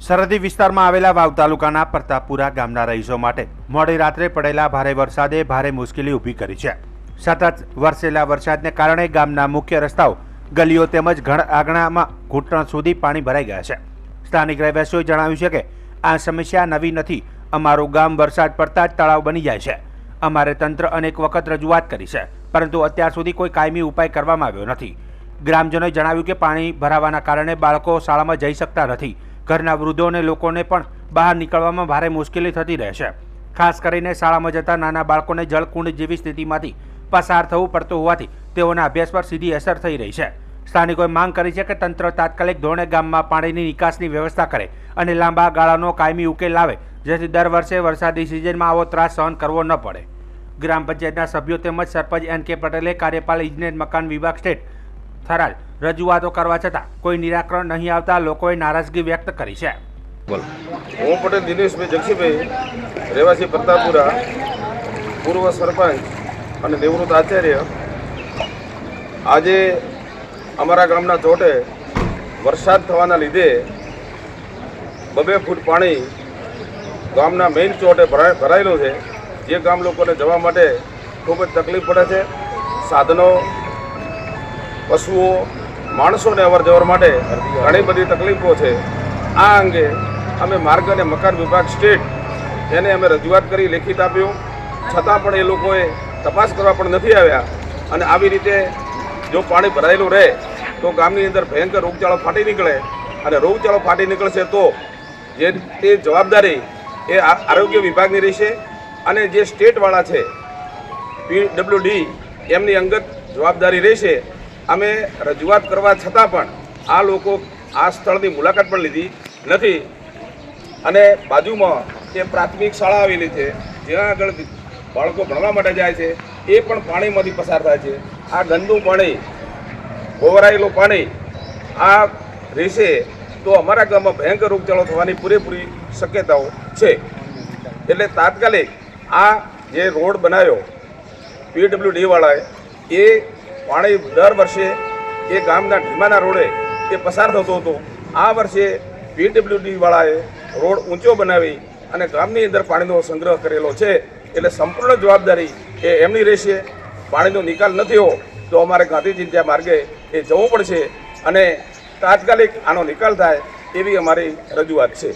સરહદી વિસ્તારમાં આવેલા વાવ તાલુકાના પ્રતાપપુરા ગામના રહીશો માટે મોડી રાત્રે પડેલા ભારે વરસાદે ભારે મુશ્કેલી ઊભી કરી છે. સતત વરસેલા વરસાદને કારણે ગામના મુખ્ય રસ્તાઓ ગલીઓ તેમજ ઘણ આંગણામાં ઘૂંટણ સુધી પાણી ભરાઈ ગયા છે. સ્થાનિક રહેવાસીઓએ જણાવ્યું છે કે આ સમસ્યા નવી નથી, અમારું ગામ વરસાદ પડતા જ તળાવ બની જાય છે. અમારે તંત્ર અનેક વખત રજૂઆત કરી છે, પરંતુ અત્યાર સુધી કોઈ કાયમી ઉપાય કરવામાં આવ્યો નથી. ગ્રામજનોએ જણાવ્યું કે પાણી ભરાવાના કારણે બાળકો શાળામાં જઈ શકતા નથી. ઘરના વૃદ્ધો અને લોકોને પણ બહાર નીકળવામાં ભારે મુશ્કેલી થતી રહે છે. ખાસ કરીને શાળામાં જતા નાના બાળકોને જળકુંડ જેવી સ્થિતિમાંથી પસાર થવું પડતું હોવાથી તેઓના અભ્યાસ પર સીધી અસર થઈ રહી છે. સ્થાનિકોએ માંગ કરી છે કે તંત્ર તાત્કાલિક ધોરણે ગામમાં પાણીની નિકાસની વ્યવસ્થા કરે અને લાંબા ગાળાનો કાયમી ઉકેલ લાવે, જેથી દર વર્ષે વરસાદી સિઝનમાં આવો ત્રાસ સહન કરવો ન પડે. ગ્રામ પંચાયતના સભ્યો તેમજ સરપંચ એન કે પટેલે કાર્યપાલ ઇજનેર મકાન વિભાગ સ્ટેટ થરાદ. રજૂઆતો કરવા છતાં કોઈ નિરાકરણ નહીં આવતા લોકોએ નારાજગી વ્યક્ત કરી છે. હું પટેલ, દિનેશભાઈ, જગશીભાઈ, રહેવાસી પ્રતાપપુરા, પૂર્વ સરપંચ અને નિવૃત્ત આચાર્ય. આજે અમારા ગામના ચોટે વરસાદ થવાના લીધે બબે ફૂટ પાણી ગામના મેઇન ચોટે ભરાય, ભરાયેલું છે. જે ગામ લોકોને જવા માટે ખૂબ જ તકલીફ પડે છે. સાધનો પશુઓ, માણસોને અવરજવર માટે ઘણી બધી તકલીફો છે. આ અંગે અમે માર્ગ અને મકાન વિભાગ સ્ટેટ એને અમે રજૂઆત કરી, લેખિત આપ્યું. છતાં પણ એ લોકોએ તપાસ કરવા પણ નથી આવ્યા. અને આવી રીતે જો પાણી ભરાયેલું રહે, તો ગામની અંદર ભયંકર રોગચાળો ફાટી નીકળે. અને રોગચાળો ફાટી નીકળશે તો જે તે જવાબદારી એ આરોગ્ય વિભાગની રહેશે. અને જે સ્ટેટવાળા છે પીડબ્લ્યુડી એમની અંગત જવાબદારી રહેશે. અમે રજૂઆત કરવા છતાં પણ આ લોકો આ સ્થળની મુલાકાત પણ લીધી નથી. અને બાજુમાં એ પ્રાથમિક શાળા આવેલી છે, જ્યાં આગળ બાળકો ભણવા માટે જાય છે, એ પણ પાણીમાંથી પસાર થાય છે. આ ગંદુ પાણી, ગોવરાયેલું પાણી, આ રહેશે તો અમારા ગામમાં ભયંકર રોગચાળો થવાની પૂરેપૂરી શક્યતાઓ છે. એટલે તાત્કાલિક આ જે રોડ બનાવ્યો પીડબ્લ્યુડીવાળાએ એ પાણી દર વર્ષે એ ગામના ઢીમાના રોડે એ પસાર થતો હતો. આ વર્ષે પીડબ્લ્યુડીવાળાએ રોડ ઊંચો બનાવી અને ગામની અંદર પાણીનો સંગ્રહ કરેલો છે. એટલે સંપૂર્ણ જવાબદારી એ એમની રહેશે. પાણીનો નિકાલ ન થયો તો અમારે ગાંધીજી ત્યાં માર્ગે એ જવું પડશે અને તાત્કાલિક આનો નિકાલ થાય એવી અમારી રજૂઆત છે.